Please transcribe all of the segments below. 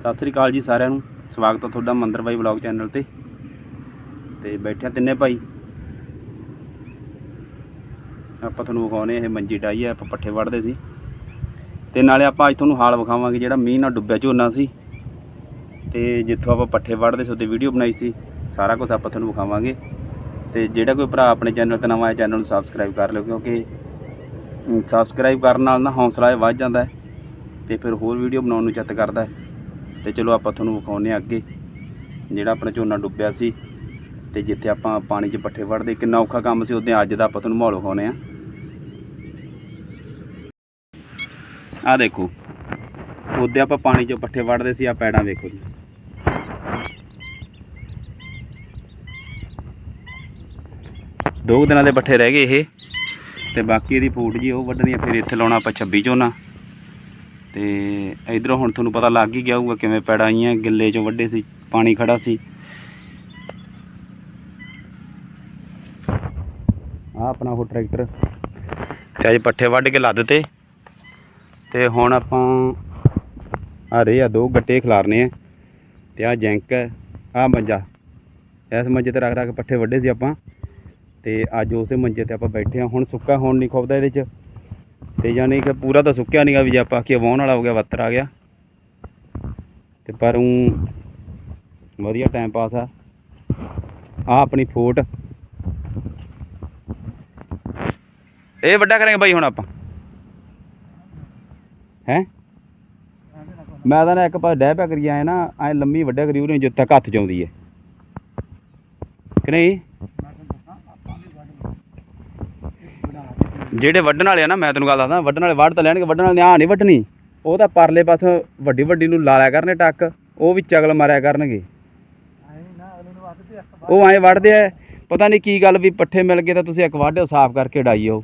ਸਤਿ ਸ੍ਰੀ ਅਕਾਲ ਜੀ ਸਾਰਿਆਂ ਨੂੰ। ਸਵਾਗਤ ਹੈ ਤੁਹਾਡਾ ਮੰਦਰ ਬਾਈ ਵਲੌਗ ਚੈਨਲ ਤੇ। ਤੇ ਬੈਠਿਆ ਤਿੰਨੇ ਭਾਈ। ਆਪਾਂ ਤੁਹਾਨੂੰ ਵਿਖਾਉਣੇ ਇਹ ਮੰਜੀ ਡਾਈ ਹੈ ਆਪਾਂ ਪੱਠੇ ਵੜਦੇ ਸੀ। ਤੇ ਨਾਲੇ ਆਪਾਂ ਅੱਜ ਤੁਹਾਨੂੰ ਹਾਲ ਵਿਖਾਵਾਂਗੇ ਜਿਹੜਾ ਮੀਂਹ ਨਾਲ ਡੁੱਬਿਆ ਝੋਨਾ ਸੀ। ਤੇ ਜਿੱਥੋਂ ਆਪਾਂ ਪੱਠੇ ਵੜਦੇ ਸੀ, ਉਹਦੇ ਵੀਡੀਓ ਬਣਾਈ ਸੀ। ਸਾਰਾ ਕੁਝ ਆਪਾਂ ਤੁਹਾਨੂੰ ਵਿਖਾਵਾਂਗੇ। ਤੇ ਜਿਹੜਾ ਕੋਈ ਭਰਾ ਆਪਣੇ ਚੈਨਲ ਤੇ ਨਵਾਂ ਆਇਆ, ਚੈਨਲ ਨੂੰ ਸਬਸਕ੍ਰਾਈਬ ਕਰ ਲਿਓ, ਕਿਉਂਕਿ ਸਬਸਕ੍ਰਾਈਬ ਕਰਨ ਨਾਲ ਨਾ ਹੌਸਲਾ ਵੱਧ ਜਾਂਦਾ ਹੈ। ਤੇ ਫਿਰ ਹੋਰ ਵੀਡੀਓ ਬਣਾਉਣ ਨੂੰ ਚਿੱਤ ਕਰਦਾ ਹੈ। ਤੇ ਚਲੋ ਆਪਾਂ ਤੁਹਾਨੂੰ ਵਿਖਾਉਂਦੇ ਹਾਂ ਅੱਗੇ, ਜਿਹੜਾ ਆਪਣਾ ਝੋਨਾ ਡੁੱਬਿਆ ਸੀ ਤੇ ਜਿੱਥੇ ਆਪਾਂ ਪਾਣੀ 'ਚ ਪੱਠੇ ਵੜਦੇ, ਕਿੰਨਾ ਔਖਾ ਕੰਮ ਸੀ ਉਦੋਂ ਅੱਜ ਦਾ ਆਪਾਂ ਤੁਹਾਨੂੰ ਮਾਹੌਲ ਵਿਖਾਉਂਦੇ ਆ ਆ ਦੇਖੋ ਉਦੋਂ ਆਪਾਂ ਪਾਣੀ 'ਚ ਪੱਠੇ ਵੜਦੇ ਸੀ ਆ ਪੈੜਾਂ ਵੇਖੋ ਜੀ। ਦੋ ਕੁ ਦਿਨਾਂ ਦੇ ਪੱਠੇ ਰਹਿ ਗਏ ਇਹ, ਤੇ ਬਾਕੀ ਇਹਦੀ ਫੂਟ ਜੀ ਉਹ ਵੱਢਣੀ ਆ, ਫਿਰ ਇੱਥੇ ਲਾਉਣਾ ਆਪਾਂ 26 ਝੋਨਾ। ਤੇ ਇਧਰੋਂ ਹੁਣ ਤੁਹਾਨੂੰ ਪਤਾ ਲੱਗ ਹੀ ਗਿਆ ਹੋਊਗਾ ਕਿਵੇਂ ਪੈੜਾਂ ਆਈਆਂ, ਗਿੱਲੇ ਚੋਂ ਵੱਡੇ ਸੀ, ਪਾਣੀ ਖੜਾ ਸੀ। ਆ ਆਪਣਾ ਉਹ ਟਰੈਕਟਰ, ਤੇ ਅੱਜ ਪੱਠੇ ਵੱਢ ਕੇ ਲੱਦ ਤੇ। ਤੇ ਹੁਣ ਆਪਾਂ ਆ ਰਹੇ ਆ ਦੋ ਗੱਟੇ ਖਿਲਾਰਨੇ ਆ, ਤੇ ਆ ਜੈਂਕ ਹੈ ਆ ਮੰਜਾ। ਇਸ ਮੰਜੇ ਤੇ ਰੱਖ ਰੱਖ ਪੱਠੇ ਵੱਢੇ ਸੀ ਆਪਾਂ, ਤੇ ਅੱਜ ਉਸੇ ਮੰਜੇ ਤੇ ਆਪਾਂ ਬੈਠੇ ਆ, ਹੁਣ ਸੁੱਕਾ ਹੋਣ ਨਹੀਂ ਖੁੱਬਦਾ ਇਹਦੇ 'ਚ। ਤੇ ਯਾਨੀ ਕਿ ਪੂਰਾ ਤਾਂ ਸੁੱਕਿਆ ਨਹੀਂਗਾ ਵੀ ਜੇ ਆਪਾਂ ਆਖੀਏ ਵਾਹੁਣ ਵਾਲਾ ਹੋ ਗਿਆ, ਵੱਤਰ ਆ ਗਿਆ। ਤੇ ਪਰ ਉਹ ਵਧੀਆ ਟਾਈਮ ਪਾਸ ਆ। ਆ ਆਪਣੀ ਫੋਟ। ਇਹ ਵੱਡਾ ਕਰਾਂਗੇ ਬਾਈ ਹੁਣ ਆਪਾਂ। ਹੈ? ਮੈਂ ਤਾਂ ਨਾ ਇੱਕ ਪਾਸੇ ਡਹਿ ਪਿਆ ਕਰੀ ਆਏ ਨਾ, ਐ ਲੰਮੀ ਵੱਡਾ ਕਰੀ ਉਹਨੇ ਜਿੱਥੇ ਤੱਕ ਹੱਥ ਚ ਆਉਂਦੀ ਹੈ। ਕਿ ਨਹੀਂ? ਜਿਹੜੇ ਵੱਢਣ ਵਾਲੇ ਆ ਨਾ ਮੈਂ ਤੈਨੂੰ ਗੱਲ ਦੱਸਦਾ ਵੱਢਣ ਵਾਲੇ ਵੱਢ ਤਾਂ ਲੈਣਗੇ ਵੱਢਣ ਵਾਲੇ ਨੇ ਆ ਨਹੀਂ ਵੱਢਣੀ। ਉਹ ਤਾਂ ਪਰਲੇ ਪਾਸੋਂ ਵੱਡੀ ਵੱਡੀ ਨੂੰ ਲਾ ਲਿਆ ਕਰਨੇ ਟੱਕ ਉਹ ਵੀ ਚਗਲ ਮਾਰਿਆ ਕਰਨਗੇ। ਉਹ ਐਂ ਵੱਢਦੇ ਆ ਪਤਾ ਨਹੀਂ ਕੀ ਗੱਲ ਵੀ ਪੱਠੇ ਮਿਲ ਗਏ ਤਾਂ ਤੁਸੀਂ ਇੱਕ ਵਾਢਿਓ ਸਾਫ਼ ਕਰਕੇ ਡਾਈਓ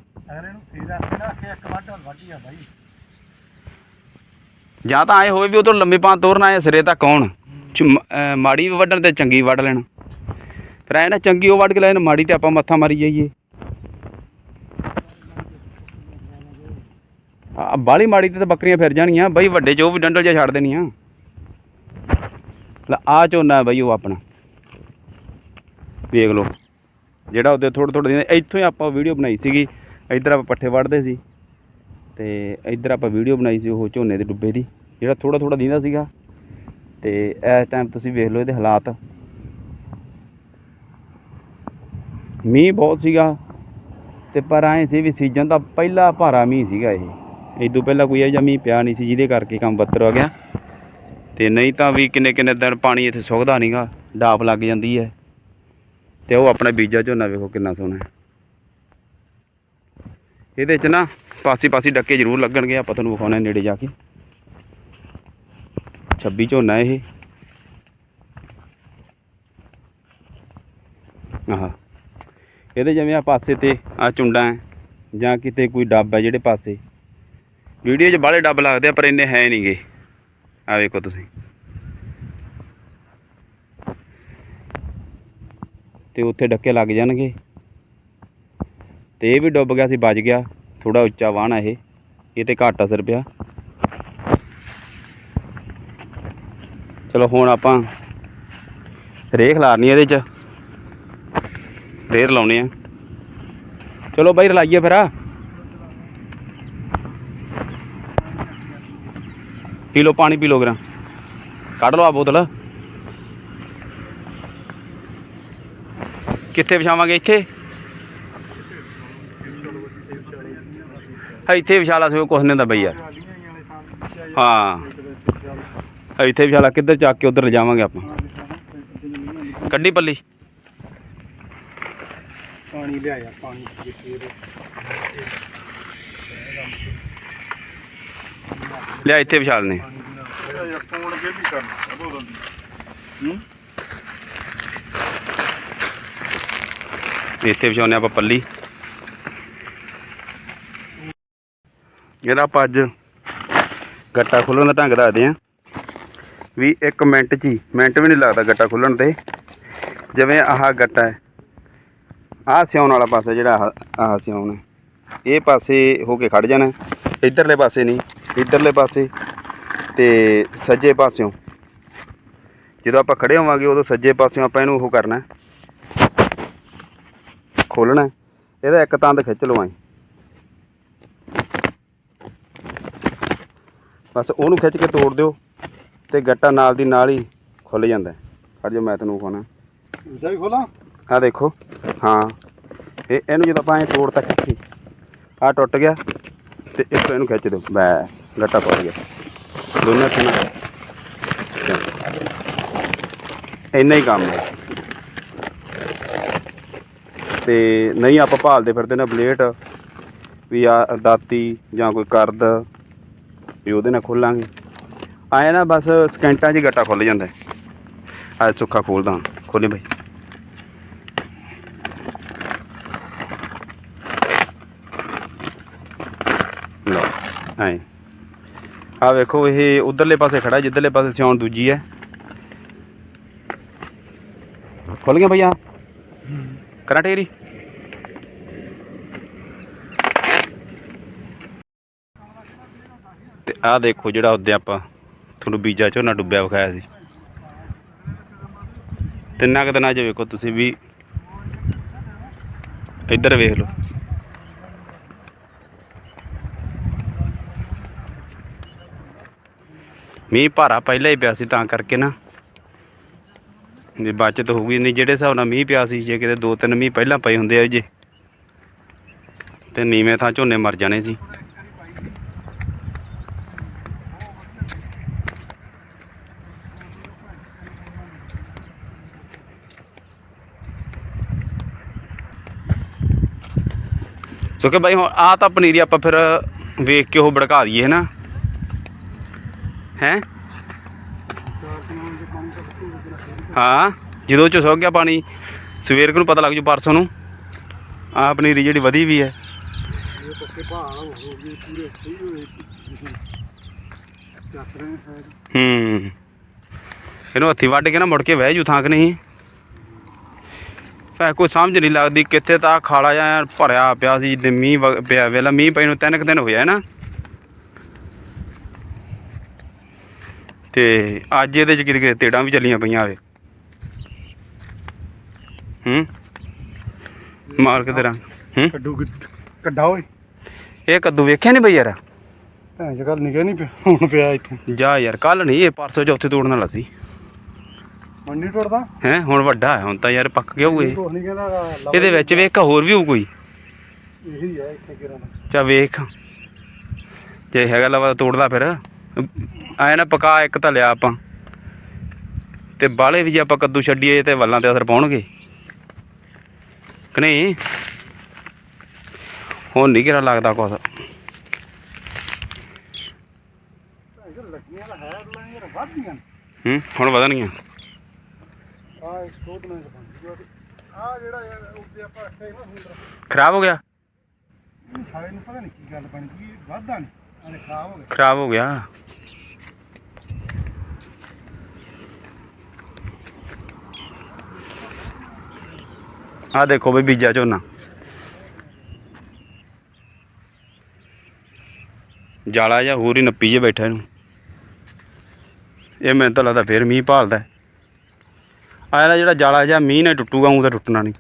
ਜਾਂ ਤਾਂ ਐ ਹੋਵੇ ਵੀ ਉਧਰ ਲੰਮੇ ਪਾਂ ਤੋਰਨਾ ਐ ਸਿਰੇ ਤੱਕ ਆਉਣ। ਮਾੜੀ ਵੀ ਵੱਢਣ ਤੇ ਚੰਗੀ ਵੱਢ ਲੈਣ। ਫਿਰ ਐ ਨਾ ਚੰਗੀ ਉਹ ਵੱਢ ਕੇ ਲੈਣ ਮਾੜੀ ਤੇ ਆਪਾਂ ਮੱਥਾ ਮਾਰੀ ਜਾਈਏ। ਆ ਬਾਲੀ ਮਾੜੀ ਤੇ ਤਾਂ ਬੱਕਰੀਆਂ ਫਿਰ ਜਾਣਗੀਆਂ ਬਈ ਵੱਡੇ ਚ ਉਹ ਵੀ ਡੰਡਲ ਜਿਹਾ ਛੱਡ ਦੇਣੀਆਂ। ਲੈ ਆ ਝੋਨਾ ਬਈ ਉਹ ਆਪਣਾ। ਵੇਖ ਲਓ। ਜਿਹੜਾ ਉਹਦੇ ਥੋੜ੍ਹੇ ਥੋੜ੍ਹੇ ਦਿਨ ਇੱਥੋਂ ਹੀ ਆਪਾਂ ਵੀਡੀਓ ਬਣਾਈ ਸੀਗੀ। ਇੱਧਰ ਆਪਾਂ ਪੱਠੇ ਵੜਦੇ ਸੀ। ਤੇ ਇੱਧਰ ਆਪਾਂ ਵੀਡੀਓ ਬਣਾਈ ਸੀ ਉਹ ਝੋਨੇ ਦੇ ਡੁੱਬੇ ਦੀ। ਜਿਹੜਾ ਥੋੜਾ ਥੋੜਾ ਦਿੰਦਾ ਸੀਗਾ। ਤੇ ਇਸ ਟਾਈਮ ਤੁਸੀਂ ਵੇਖ ਲਓ ਇਹਦੇ ਹਾਲਾਤ। ਮੀਂਹ ਬਹੁਤ ਸੀਗਾ। ਤੇ ਪਰ ਐਂ ਸੀ ਵੀ ਸੀਜ਼ਨ ਦਾ ਪਹਿਲਾ ਭਾਰਾ ਮੀਂਹ ਸੀਗਾ ਇਹ। ਇਹ ਤੋਂ ਪਹਿਲਾਂ ਕੋਈ ਇਹੋ ਜਿਹਾ ਮੀਂਹ ਪਿਆ ਨਹੀਂ ਸੀ, ਜਿਹਦੇ ਕਰਕੇ ਕੰਮ ਬੱਤਰ ਹੋ ਗਿਆ। ਤੇ ਨਹੀਂ ਤਾਂ ਵੀ ਕਿੰਨੇ ਕਿੰਨੇ ਦਿਨ ਪਾਣੀ ਇੱਥੇ ਸੁੱਕਦਾ ਨਹੀਂਗਾ ਡਾਪ ਲੱਗ ਜਾਂਦੀ ਹੈ। ਤੇ ਉਹ ਆਪਣਾ ਬੀਜਾ ਝੋਨਾ ਵੇਖੋ ਕਿੰਨਾ ਸੋਹਣਾ ਹੈ। ਇਹਦੇ 'ਚ ਨਾ ਪਾਸੇ ਪਾਸੇ ਡੱਕੇ ਜ਼ਰੂਰ ਲੱਗਣਗੇ, ਆਪਾਂ ਤੁਹਾਨੂੰ ਵਿਖਾਉਣਾ ਨੇੜੇ ਜਾ ਕੇ। 26 ਝੋਨਾ ਇਹ। ਆਹ। ਇਹਦੇ ਜਿਵੇਂ ਆ ਪਾਸੇ ਤੇ ਆ ਚੁੰਡਾ ਹੈ, ਜਾਂ ਕਿਤੇ ਕੋਈ ਡੱਬ ਹੈ ਜਿਹੜੇ ਪਾਸੇ। ਵੀਡੀਓ 'ਚ ਬਾਹਲੇ ਡੱਬ ਲੱਗਦੇ ਆ, ਪਰ ਇੰਨੇ ਹੈ ਨਹੀਂਗੇ ਆ ਵੇਖੋ ਤੁਸੀਂ। ਤੇ ਉੱਥੇ ਡੱਕੇ ਲੱਗ ਜਾਣਗੇ। ਤੇ ਇਹ ਵੀ ਡੁੱਬ ਗਿਆ ਸੀ ਬਚ ਗਿਆ। ਥੋੜਾ ਉੱਚਾ ਵਾਹਣ ਇਹ। ਇਹ ਤੇ ਘੱਟ ਅਸਰ ਪਿਆ ਚਲੋ ਹੁਣ ਆਪਾਂ ਰੇਹ ਖਿਲਾਰਨੀ ਇਹਦੇ ਚ। ਰੇਹ ਲਾਉਣੇ ਆ। ਚਲੋ ਬਾਈ ਰਲਾਈਏ ਫਿਰ ਆ। ਪੀ ਲਓ, ਪਾਣੀ ਪੀ ਲਓ ਗਰਾਂ ਕੱਢ ਲਓ ਆ ਬੋਤਲ। ਕਿੱਥੇ ਵਿਛਾਵਾਂਗੇ ਇੱਥੇ? ਇੱਥੇ ਵਿਸ਼ਾਲਾ ਸੋ ਕੁਛ ਨਹੀਂ ਹੁੰਦਾ ਬਈ ਯਾਰ। ਹਾਂ। ਇੱਥੇ ਵਿਸ਼ਾਲਾ ਕਿੱਧਰ ਚੱਕ ਕੇ ਉਧਰ ਲਿਜਾਵਾਂਗੇ ਆਪਾਂ। ਕੱਢੀ ਪੱਲੀ। ਪਾਣੀ ਲਿਆਇਆ, ਪਾਣੀ ਜਿੱਥੇ ਲਿਆ ਇੱਥੇ ਵਿਛਾਲ ਨੇ ਯਾਰ ਫੋਨ ਵੀ ਕਰਨਾ ਬੋਤਲ ਦੀ ਹੂੰ ਇੱਥੇ ਵਿਛਾਉਂਦੇ ਆਪਾਂ ਪੱਲੀ। ਇਹਦਾ ਆਪਾਂ ਅੱਜ ਗੱਟਾ ਖੋਲ੍ਹਣ ਦਾ ਢੰਗ ਦੱਸਦੇ ਆਂ ਵੀ 1 ਮਿੰਟ 'ਚ ਹੀ, ਮਿੰਟ ਵੀ ਨਹੀਂ ਲੱਗਦਾ ਗੱਟਾ ਖੋਲ੍ਹਣ ਤੇ। ਜਿਵੇਂ ਆਹ ਗੱਟਾ ਹੈ, ਆਹ ਸਿਉਣ ਵਾਲਾ ਪਾਸਾ ਜਿਹੜਾ ਆਹ ਆਹ ਸਿਉਣ ਇਹ ਪਾਸੇ ਹੋ ਕੇ ਖੜ ਜਾਣਾ ਇਧਰਲੇ ਪਾਸੇ ਨਹੀਂ। ਇਧਰਲੇ ਪਾਸੇ ਤੇ ਸੱਜੇ ਪਾਸਿਓਂ। ਜਦੋਂ ਆਪਾਂ ਖੜੇ ਹੋਵਾਂਗੇ ਉਦੋਂ ਸੱਜੇ ਪਾਸਿਓਂ ਆਪਾਂ ਇਹਨੂੰ ਉਹ ਕਰਨਾ ਖੋਲਣਾ। ਇਹਦਾ ਇੱਕ ਤੰਦ ਖਿੱਚ ਐਂ। ਬਸ ਉਹਨੂੰ ਖਿੱਚ ਕੇ ਤੋੜ ਦਿਓ ਤੇ ਗੱਟਾ ਨਾਲ ਦੀ ਨਾਲ ਹੀ ਖੁੱਲ ਜਾਂਦਾ ਹੈ। ਖੜ ਜਾ ਮੈਂ ਤੈਨੂੰ ਖਾਣਾ ਦੂਜਾ ਵੀ ਖੋਲਾਂ? ਆ ਦੇਖੋ। ਹਾਂ। ਇਹ ਇਹਨੂੰ ਜਦੋਂ ਆਪਾਂ ਐ ਤੋੜ ਤੱਕ ਆ ਟੁੱਟ ਗਿਆ। ਤੇ ਇੱਕ ਇਹਨੂੰ ਖਿੱਚ ਦਿਓ। ਬਸ, ਗੱਟਾ ਪੜ ਗਿਆ ਦੋਨੇ ਹੱਥਾਂ ਨਾਲ ਇੰਨਾ ਹੀ ਕੰਮ ਹੈ। ਤੇ ਨਹੀਂ ਆਪਾਂ ਭਾਲਦੇ ਫਿਰਦੇ ਨਾ ਬਲੇਟ ਵੀ ਆ ਦਾਤੀ ਜਾਂ ਕੋਈ ਕਰਦ, ਵੀ ਉਹਦੇ ਨਾਲ ਖੋਲਾਂਗੇ। ਆਏ ਨਾ ਬਸ ਸਕਿੰਟਾਂ 'ਚ ਹੀ ਗੱਟਾ ਖੁੱਲ ਜਾਂਦਾ ਅੱਜ ਸੁੱਖਾ ਖੋਲਦਾ ਖੋਲੇ ਬਾਈ ਲਓ ਐ ਆ ਵੇਖੋ, ਇਹ ਉਧਰਲੇ ਪਾਸੇ ਖੜਾ, ਜਿੱਧਰਲੇ ਪਾਸੇ ਸਿਉਣ ਦੂਜੀ ਹੈ। ਖੁੱਲ ਗਿਆ ਭਈਆ ਕਰਾਂ ਟੇਰੀ ਤੇ ਆ ਦੇਖੋ ਜਿਹੜਾ ਉਹਦੇ ਆਪਾਂ ਤੁਹਾਨੂੰ ਬੀਜਾ ਝੋਨਾ ਡੁੱਬਿਆ ਵਿਖਾਇਆ ਸੀ। ਤਿੰਨਾਂ ਕੁ ਦਿਨਾਂ 'ਚ ਵੇਖੋ ਤੁਸੀਂ ਵੀ ਇੱਧਰ ਵੇਖ ਲਓ। ਮੀਂਹ ਭਾਰਾ ਪਹਿਲਾਂ ਹੀ ਪਿਆ ਸੀ ਤਾਂ ਕਰਕੇ ਨਾ। ਜੇ ਬਚਤ ਹੋਊਗੀ, ਨਹੀਂ ਜਿਹੜੇ ਹਿਸਾਬ ਨਾਲ ਮੀਂਹ ਪਿਆ ਸੀ, ਜੇ ਕਿਤੇ ਦੋ ਤਿੰਨ ਮੀਂਹ ਪਹਿਲਾਂ ਪਏ ਹੁੰਦੇ ਆ ਜੇ, ਤੇ ਨੀਵੇਂ ਥਾਂ ਝੋਨੇ ਮਰ ਜਾਣੇ ਸੀ। ਸੋ ਕਿ ਬਾਈ ਹੁਣ ਆ ਤਾਂ ਪਨੀਰੀ ਆਪਾਂ ਫਿਰ ਵੇਖ ਕੇ ਉਹ ਭੜਕਾ ਦਈਏ, ਹੈ ਨਾ? ਹੈ? ਹਾਂ, ਜਦੋਂ ਚ ਸੌ ਗਿਆ ਪਾਣੀ, ਸਵੇਰ ਕੁ ਨੂੰ ਪਤਾ ਲੱਗ ਜੂ ਪਰਸੋਂ ਨੂੰ। ਆ ਪਨੀਰੀ ਜਿਹੜੀ ਵਧੀ ਵੀ ਹੈ। ਹੂੰ। ਇਹਨੂੰ ਹੱਥੀ ਵੱਢ ਕੇ ਨਾ ਮੁੜ ਕੇ ਵਹਿ ਜੂ ਥਾਂ ਕਿ ਨਹੀਂ। ਫੈ ਕੋਈ ਸਮਝ ਨਹੀਂ ਲੱਗਦੀ ਕਿੱਥੇ ਤਾਂ ਖਾਲਾ ਜਾਂ ਭਰਿਆ ਪਿਆ ਸੀ, ਜਿੱਦੇ ਮੀਂਹ ਵਗ- ਪਿਆ, ਵੇਲਾ ਮੀਂਹ ਪਈ ਨੂੰ ਤਿੰਨ ਕੁ ਦਿਨ ਹੋਇਆ ਹੈ ਨਾ। ਤੇ ਅੱਜ ਇਹਦੇ ਚ ਕਿਤੇ ਕਿਤੇ ਤੇੜਾਂ ਵੀ ਚੱਲੀਆਂ ਪਈਆਂ ਆਵੇ ਹੂੰ? ਮਾਰ ਕੇ ਤੇਰਾ ਹੂੰ? ਕੱਢੂ ਕੱਢਾ ਓਏ। ਇਹ ਕੱਦੂ ਵੇਖਿਆ ਨਹੀਂ ਬਈ ਯਾਰ? ਭੈਣ ਜੀ ਗੱਲ ਨਿਕਲ ਨਹੀਂ ਪਿਆ ਹੁਣ ਪਿਆ ਇੱਥੇ। ਜਾ ਯਾਰ ਕੱਲ ਨਹੀਂ ਇਹ ਪਰਸੋਂ ਚੌਥੇ ਤੋੜਨ ਵਾਲਾ ਸੀ। ਮੰਡੀ ਟੁੱਟਦਾ ਹੈ ਹੁਣ ਵੱਡਾ ਹੈ ਹੁਣ ਤਾਂ ਯਾਰ ਪੱਕ ਗਿਆ ਹੋਊ ਇਹ। ਕੁਛ ਨਹੀਂ ਕਹਿੰਦਾ ਲਵ ਇਹਦੇ ਵਿੱਚ ਵੇਖ ਹੋਰ ਵੀ ਹੋਊ ਕੋਈ। ਇਹੀ ਹੈ ਇੱਥੇ ਕਿਰਨ ਚਾ ਵੇਖ। ਜੇ ਹੈਗਾ ਲਵਾ ਤੋੜਦਾ ਫਿਰ। ਆਏ ਨਾ ਪਕਾ ਇੱਕ ਤਾਂ ਲਿਆ ਆਪਾਂ। ਤੇ ਬਾਲੇ ਵੀ ਜੇ ਆਪਾਂ ਕੱਦੂ ਛੱਡੀਏ ਤੇ ਵੱਲਾਂ ਤੇ ਅਸਰ ਪਾਉਣਗੇ। ਕਿ ਨਹੀਂ? ਹੁਣ ਨਹੀਂ ਕਿਰਾ ਲੱਗਦਾ ਕੁਛ। ਹੈ ਹੂੰ ਹੁਣ ਵਧਣਗੀਆਂ ਆ ਇੱਕ ਦੋ ਦਿਨਾਂ ਚ ਬਣ ਜੂਗਾ ਆ ਜਿਹੜਾ ਯਾਰ ਉੱਤੇ ਆਪਾਂ ਰੱਖਿਆ ਸੀ ਨਾ ਹੁੰਦਰ ਖਰਾਬ ਹੋ ਗਿਆ ਇਹ ਸਾਰੇ ਨੂੰ ਪਤਾ ਨਹੀਂ ਕੀ ਗੱਲ ਬਣ ਗਈ ਵਾਧਾ ਨਹੀਂ ਅਰੇ ਖਰਾਬ ਹੋ ਗਿਆ ਖਰਾਬ ਹੋ ਗਿਆ ਆ ਦੇਖੋ ਬਈ ਬੀਜਾ ਝੋਨਾ। ਜਾਲਾ ਜਾਂ ਹੋਰ ਹੀ ਨੱਪੀ ਜੇ ਬੈਠਾ ਇਹਨੂੰ। ਇਹ ਮੈਨੂੰ ਤਾਂ ਲੱਗਦਾ ਫੇਰ ਮੀਂਹ ਭਾਲਦਾ। ਆ ਇਹਦਾ ਜਿਹੜਾ ਜਾਲਾ ਜਾਂ ਮੀਂਹ ਨਾਲ ਟੁੱਟੂਗਾ ਉਹ ਤਾਂ ਟੁੱਟਣਾ ਨਹੀਂ।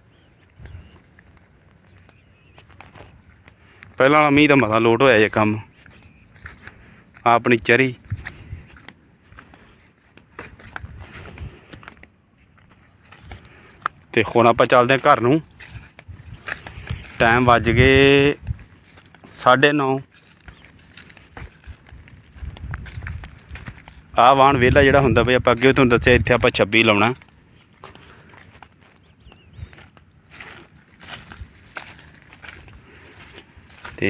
ਪਹਿਲਾਂ ਵਾਲਾ ਮੀਂਹ ਤਾਂ ਮਸਾ ਲੋਟ ਹੋਇਆ ਜੇ ਕੰਮ। ਆਪਣੀ ਚਰੀ। ਤੇ ਹੁਣ ਆਪਾਂ ਚੱਲਦੇ ਹਾਂ ਘਰ ਨੂੰ। ਟਾਈਮ ਵੱਜ ਗਏ 9:30 ਆਹ ਵਾਹਣ ਵਿਹਲਾ ਜਿਹੜਾ ਹੁੰਦਾ ਬਈ ਆਪਾਂ ਅੱਗੇ ਵੀ ਤੁਹਾਨੂੰ ਦੱਸਿਆ, ਇੱਥੇ ਆਪਾਂ 26 ਲਾਉਣਾ। ਤੇ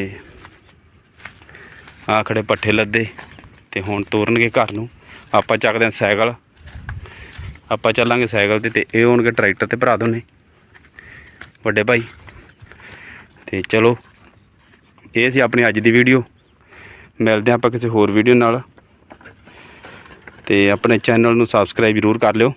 ਆਖੜੇ ਪੱਠੇ ਲੱਦੇ, ਤੇ ਹੁਣ ਤੋਰਨਗੇ ਘਰ ਨੂੰ। ਆਪਾਂ ਚੱਕਦੇ ਹਾਂ ਸਾਈਕਲ। ਆਪਾਂ ਚੱਲਾਂਗੇ ਸਾਈਕਲ ਤੇ ਤੇ ਇਹ ਹੋਣਗੇ ਟਰੈਕਟਰ ਤੇ ਭਰਾ ਦੋਨੇ। ਵੱਡੇ ਭਾਈ। ਤੇ ਚਲੋ, ਇਹ ਸੀ ਆਪਣੀ ਅੱਜ ਦੀ ਵੀਡੀਓ। ਮਿਲਦੇ ਹਾਂ ਆਪਾਂ ਕਿਸੇ ਹੋਰ ਵੀਡੀਓ ਨਾਲ। ਤੇ ਆਪਣੇ ਚੈਨਲ ਨੂੰ ਸਬਸਕ੍ਰਾਈਬ ਜ਼ਰੂਰ ਕਰ ਲਿਓ।